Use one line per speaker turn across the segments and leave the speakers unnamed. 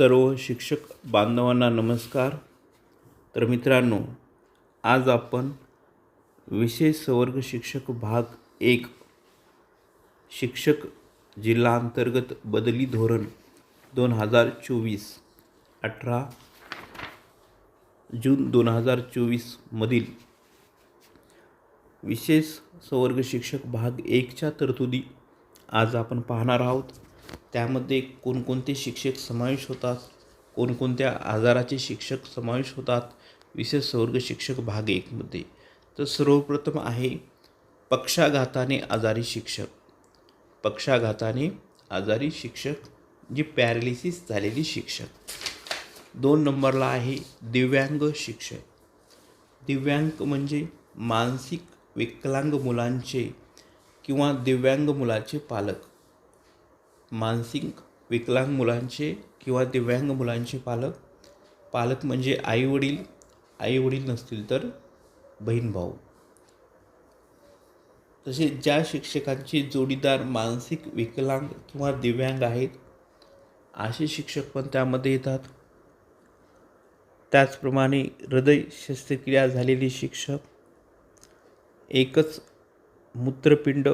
सर्व शिक्षक बांधवांना नमस्कार. तर मित्रांनो आज आपण विशेष संवर्ग शिक्षक भाग एक शिक्षक जिल्हा अंतर्गत बदली धोरण दोन हजार चोवीस अठरा जून दोन हजार चोवीसमधील विशेष संवर्ग शिक्षक भाग एकच्या तरतुदी आज आपण पाहणार आहोत. त्यामध्ये कोणकोणते शिक्षक समावेश होतात कोणकोणत्या आजाराचे शिक्षक समावेश होतात विशेष संवर्ग शिक्षक भाग एकमध्ये तर सर्वप्रथम आहे पक्षाघाताने आजारी शिक्षक. पक्षाघाताने आजारी शिक्षक जी पॅरालिसिस झालेली शिक्षक. दोन नंबरला आहे दिव्यांग शिक्षक. दिव्यांग म्हणजे मानसिक विकलांग मुलांचे किंवा दिव्यांग मुलाचे पालक. मानसिक विकलांग मुलांचे किंवा दिव्यांग मुलांचे पालक पालक म्हणजे आईवडील आईवडील नसतील तर बहीण भाऊ. तसेच ज्या शिक्षकांची जोडीदार मानसिक विकलांग किंवा दिव्यांग आहेत असे शिक्षक पण त्यामध्ये येतात. त्याचप्रमाणे हृदय शस्त्रक्रिया झालेली शिक्षक एकच मूत्रपिंड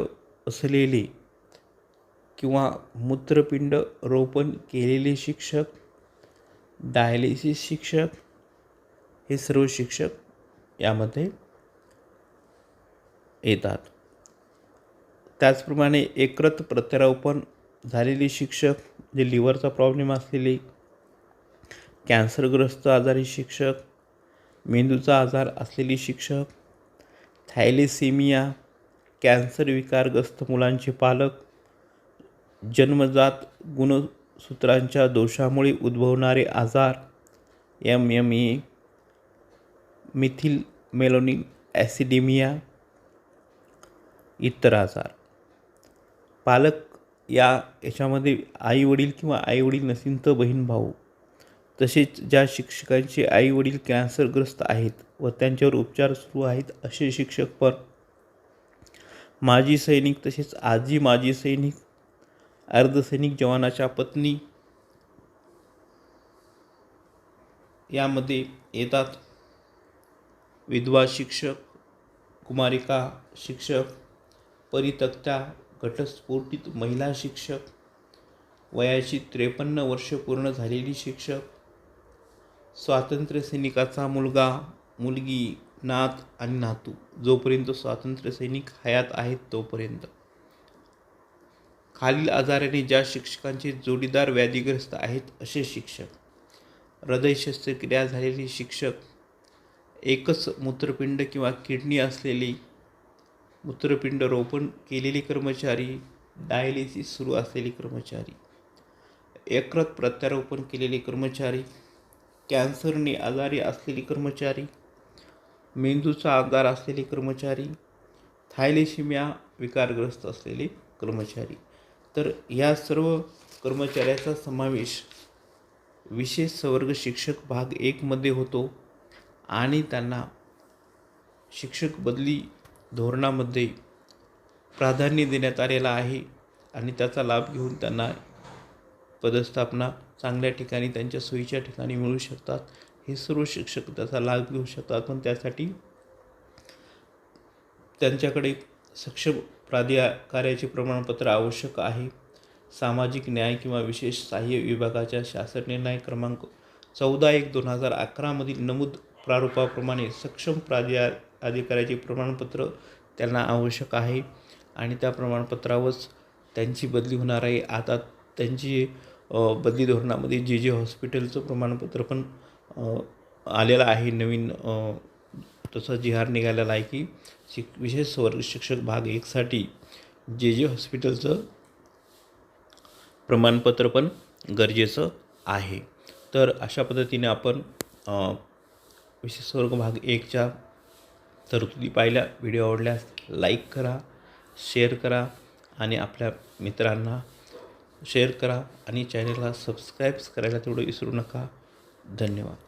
असलेले किंवा मूत्रपिंड रोपण केलेले शिक्षक डायलिसिस शिक्षक हे सर्व शिक्षक यामध्ये येतात. त्याचप्रमाणे एकत्र प्रत्यारोपण झालेले शिक्षक जे लिव्हरचा प्रॉब्लेम असलेले कॅन्सरग्रस्त आजारी शिक्षक मेंदूचा आजार असलेली शिक्षक थायलेसेमिया कॅन्सर विकारग्रस्त मुलांचे पालक जन्मजात गुणसूत्रांच्या दोषामुळे उद्भवणारे आजार M M A methyl malonic acidaemia इतर आजार. पालक या याच्यामध्ये आईवडील किंवा आईवडील नसतील तर बहीण भाऊ तसेच ज्या शिक्षकांचे आईवडील कॅन्सरग्रस्त आहेत व त्यांच्यावर उपचार सुरू आहेत असे शिक्षक पण. माजी सैनिक तसेच आजी माजी सैनिक अर्धसैनिक जवानाच्या पत्नी यामध्ये येतात. विधवा शिक्षक कुमारिका शिक्षक परितक्त्या घटस्फोटित महिला शिक्षक वयाची त्रेपन्न वर्ष पूर्ण झालेली शिक्षक स्वातंत्र्य सैनिकाचा मुलगा मुलगी नात आणि नातू जोपर्यंत स्वातंत्र्य सैनिक हयात आहेत तोपर्यंत. खालील आजाराने ज्या शिक्षकांचे जोडीदार व्याधीग्रस्त आहेत असे शिक्षक. हृदय शस्त्रक्रिया झालेले शिक्षक एकच मूत्रपिंड किंवा किडनी असलेली मूत्रपिंड रोपण केलेले कर्मचारी डायलिसिस सुरू असलेले कर्मचारी यकृत प्रत्यारोपण केलेले कर्मचारी कॅन्सरने आजारी असलेले कर्मचारी मेंदूचा आजार असलेले कर्मचारी थायलेशिमिया विकारग्रस्त असलेले कर्मचारी. तर या सर्व कर्मचाऱ्याचा समावेश विशेष संवर्ग शिक्षक भाग एकमध्ये होतो आणि त्यांना शिक्षक बदली धोरणामध्ये प्राधान्य देण्यात आलेला आहे आणि त्याचा लाभ घेऊन त्यांना पदस्थापना चांगल्या ठिकाणी त्यांच्या सोयीच्या ठिकाणी मिळू शकतात. हे सर्व शिक्षक त्याचा लाभ घेऊ शकतात. पण त्यासाठी त्यांच्याकडे सक्षम प्राधिकाऱ्याचे प्रमाणपत्र आवश्यक आहे. सामाजिक न्याय किंवा विशेष सहाय्य विभागाच्या शासन निर्णय क्रमांक चौदा एक दोन हजार अकरामधील नमूद प्रारूपाप्रमाणे सक्षम प्राधि अधिकाऱ्याचे प्रमाणपत्र त्यांना आवश्यक आहे आणि त्या प्रमाणपत्रावरच त्यांची बदली होणार आहे. आता त्यांची बदली धोरणामध्ये जे जे हॉस्पिटलचं प्रमाणपत्र पण आलेलं आहे नवीन तसं जी निघालेला आहे की शिक विशेष वर्ग शिक्षक भाग एकसाठी जे जे हॉस्पिटलचं प्रमाणपत्र पण गरजेचं आहे. तर अशा पद्धतीने आपण विशेष वर्ग भाग एकच्या तरतुदी पाहिल्या. व्हिडिओ आवडल्यास लाईक करा शेअर करा आणि आपल्या मित्रांना शेअर करा आणि चॅनलला सबस्क्राईब्स करायला तेवढं विसरू नका. धन्यवाद.